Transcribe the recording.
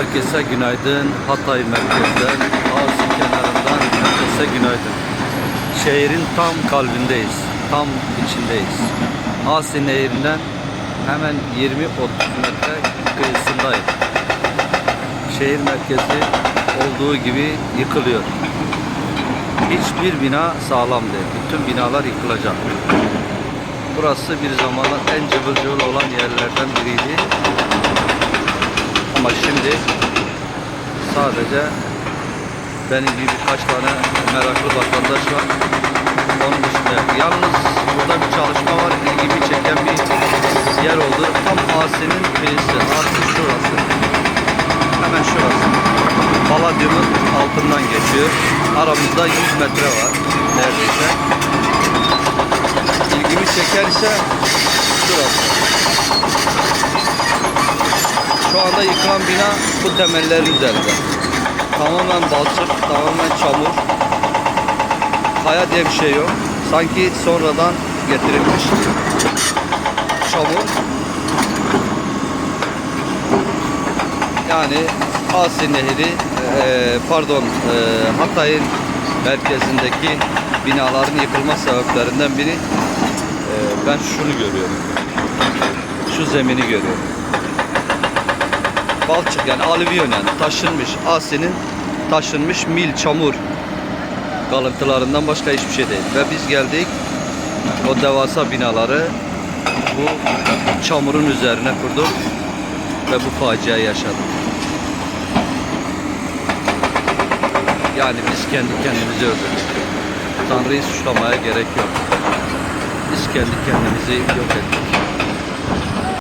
Herkese günaydın. Hatay merkezden, Ağzı kenarından herkese günaydın. Şehrin tam kalbindeyiz. Tam içindeyiz. Asi Nehri'nden hemen 20-30 metre kıyısındayız. Şehir merkezi olduğu gibi yıkılıyor. Hiçbir bina sağlam değil. Bütün binalar yıkılacak. Burası bir zamanlar en cıvıl cıvıl olan yerlerden biriydi. Ama şimdi sadece benim gibi birkaç tane meraklı vatandaş var. Onun dışında. Yalnız burada bir çalışma var. ilgimi çeken bir yer oldu. Tam Asi'nin kıyısı. Asi şurası. Hemen şurası. Palladium'un altından geçiyor. Aramızda 100 metre var. Neredeyse. İlgimi çeker ise şurası. Şu anda yıkılan bina bu temellerin üzerinde. Tamamen balçık, tamamen çamur. Kaya diye bir şey yok. Sanki sonradan getirilmiş çamur. Yani Asi Nehri, eee, pardon eee, Hatay'ın merkezindeki binaların yıkılma sebeplerinden biri eee, ben şunu görüyorum. Şu zemini görüyorum balçık yani alüvyon yani taşınmış Asi'nin taşınmış mil çamur kalıntılarından başka hiçbir şey değil. Ve biz geldik o devasa binaları bu çamurun üzerine kurduk ve bu faciayı yaşadık. Yani biz kendi kendimizi öldürdük. Tanrı'yı suçlamaya gerek yok. Biz kendi kendimizi yok ettik.